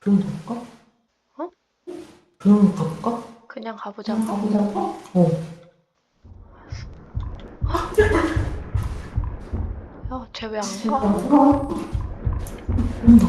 그럼 가볼까? 어? 그럼 가볼까? 그냥 가보자. 가보자고? 어. 야, 쟤 왜 안 가? 온다.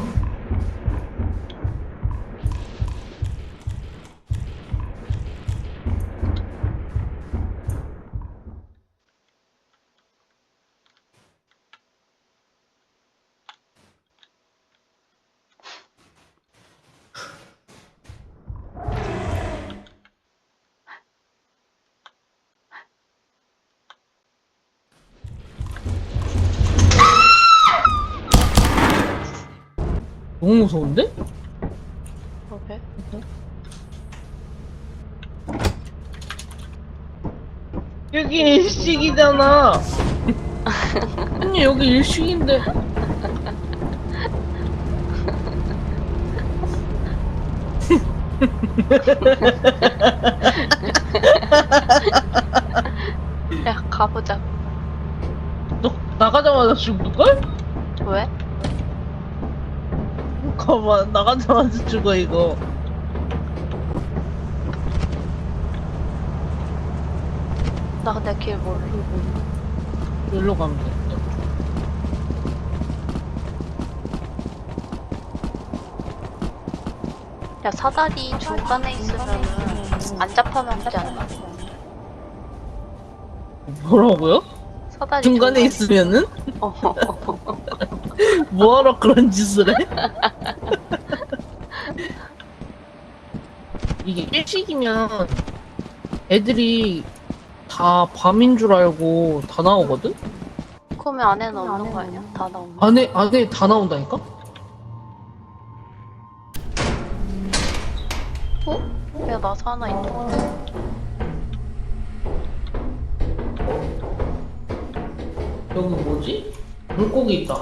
너무 무서운데? 그러게. 여기 일식이잖아. 언니 여기 일식인데. 야, 가보자. 너 나가자마자 죽을걸? 왜? 가만 나가자마자 죽어 이거. 나 근데 길 몰라. 여기로 가면 돼. 야, 사다리 중간에 있으면은 안 잡혀먹지 않나? 뭐라고요? 사다리 중간에 있으면은 어, 뭐하러 그런 짓을 해? 이게 일식이면 애들이 다 밤인 줄 알고 다 나오거든? 그러면 안에는 없는 거 아니야? 다 나오는 안에 안에 다 나온다니까? 어? 야, 나사 하나 있다. 여기 뭐지? 물고기 있다.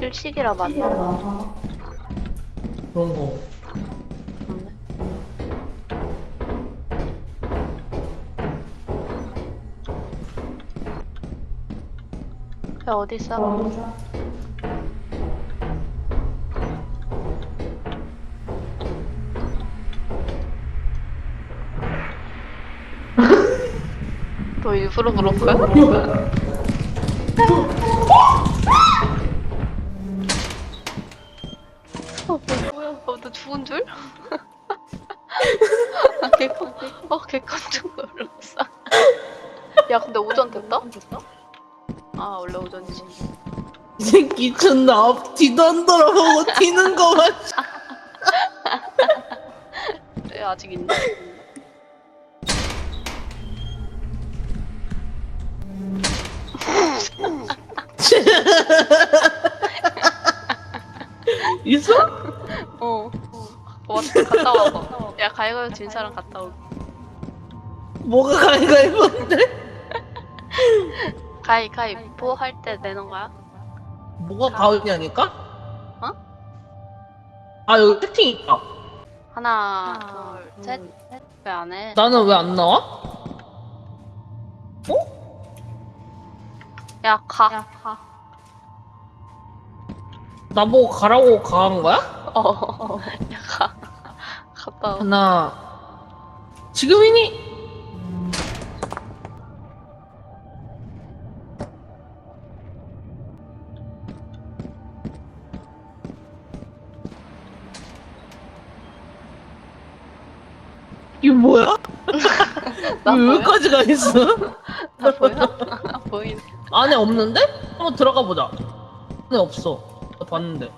일식이라 맞나? 그런 거. 야, 어디 있어? 너 일부러 그런 거야? 어, 뭐야? 어, 너 죽은 줄? 아, 개깜, 어, 개깜짝 놀랐어. 야, 근데 오전 됐다? 아, 오전이지. 이 새끼 존나 앞 뒤도 안 돌아보고 튀는 거만. 네, 아직 있네. 있어? 어. 어, 왔다, 갔다 와봐. 야, 가위가위 진 사람 갔다 오고. 뭐가 가위가위보인데? 가위, 가위, 보 할 때 내는 거야? 뭐가 가위냐니까? 어? 아 여기 채팅 있다. 하나, 둘, 셋. 왜 안 해? 나는 왜 안 나와? 야, 가. 나보고 가라고 가한 거야? 어. 야, 가. 갔다 와. 하나. 지금이니? 이게 뭐야? 나 왜 보여? 여기까지 가 있어? 나 보여? 보이네. 안에 없는데? 한번 들어가 보자. 안에 없어. 나 봤는데.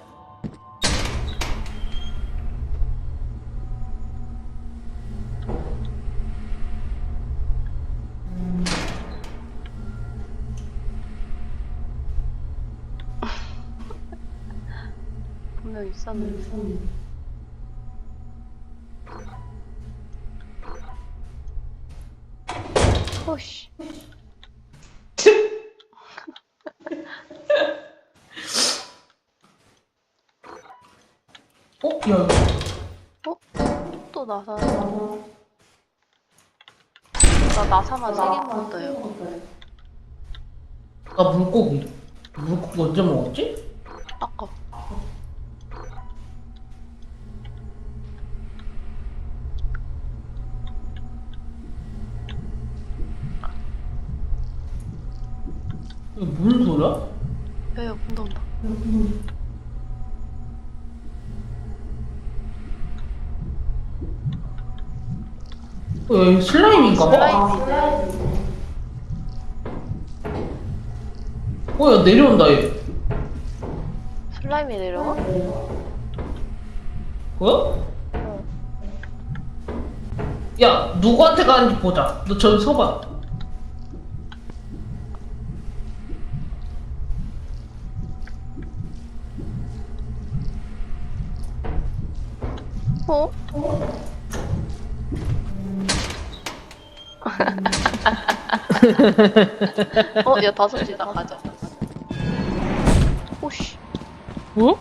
분명 있었는데. 호씨. 어? 야, 또 나사. 나 나사만 세 개만 떠요. 나 물고기. 물고기 언제 먹었지? 이거 무슨 소리야? 야야 온다 온다. 어, 여기 슬라임인가 봐. 슬라임인데. 어, 야, 내려온다, 얘. 슬라임이 내려와? 어? 야, 누구한테 가는지 보자. 너 저기 서봐. 어? 어, 야 다섯 시다 가자. 오씨. 뭐?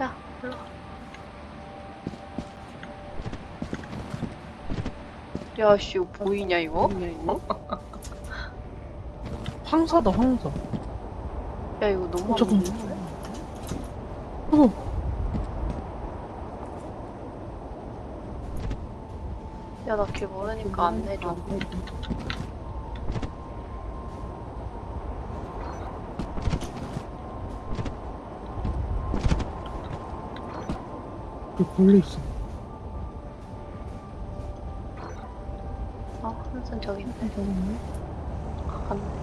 야, 일로 와. 야, 씨, 이거 보이냐, 이거? 황사다 황사. 야, 이거 너무 어, 잠깐만. 어. 야, 나길 모르니까 안 내려. 그 벌레 있어. 아, 한순 저기 있네. 갔네.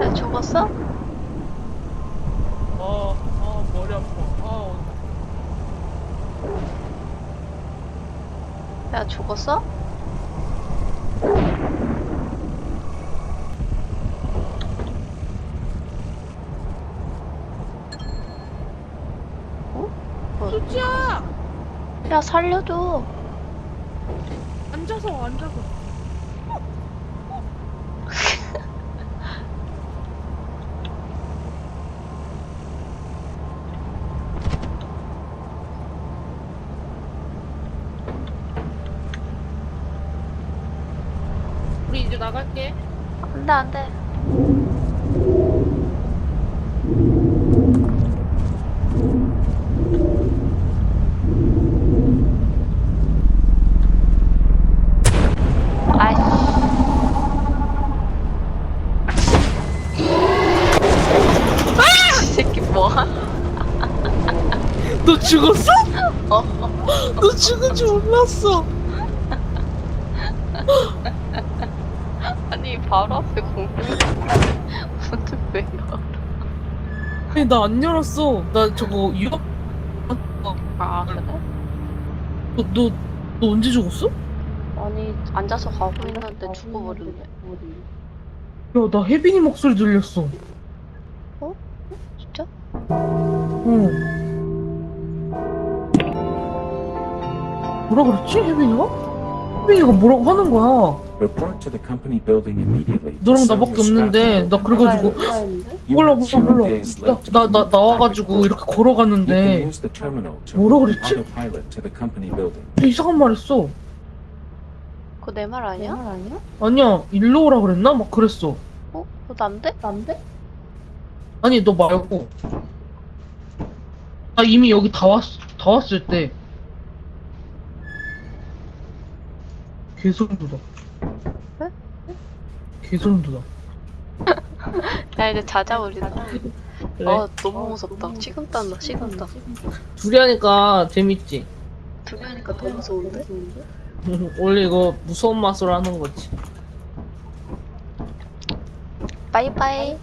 야, 죽었어? 아, 아 머리 아파. 아, 야, 죽었어? 어? 수지야, 야, 살려줘. 앉아서 앉아서. 우리 이제 나갈게. 안 돼, 안 돼. 아이씨. 이 새끼 뭐하냐? 너 죽었어? 어? 너 죽은 줄 몰랐어. 바로 앞에 공룡 문을 왜 열어? 아니 나 안 열었어. 나 저거 유학. 아 그래? 너, 너, 너 언제 죽었어? 아니 앉아서 가고 있는데 죽어버렸네 야, 나 혜빈이 목소리 들렸어. 진짜? 어. 뭐라 그랬지, 혜빈이가? 혜빈이가 뭐라고 하는 거야. Report to the company building immediately. 너랑 나밖에 없는데, 나 그래가지고, 몰라, 몰라, 몰라. 나, 나, 나와가지고. 이렇게 걸어갔는데, 뭐라 그랬지? 이상한 말 했어. 그거 내 말 아니야? 아니야, 일로 오라 그랬나? 막 그랬어. 어? 그거 난데? 난데? 아니, 너 말고. 나 이미 여기 다 왔, 다 왔을 때. 돋아. 에? 개소름 돋아. 야 이제 자자 우리도 그래. 아 너무 무섭다 식은땀 나 식은땀 둘이 하니까 재밌지? 둘이 하니까 더 무서운데? 원래 이거 무서운 맛으로 하는 거지. 빠이빠이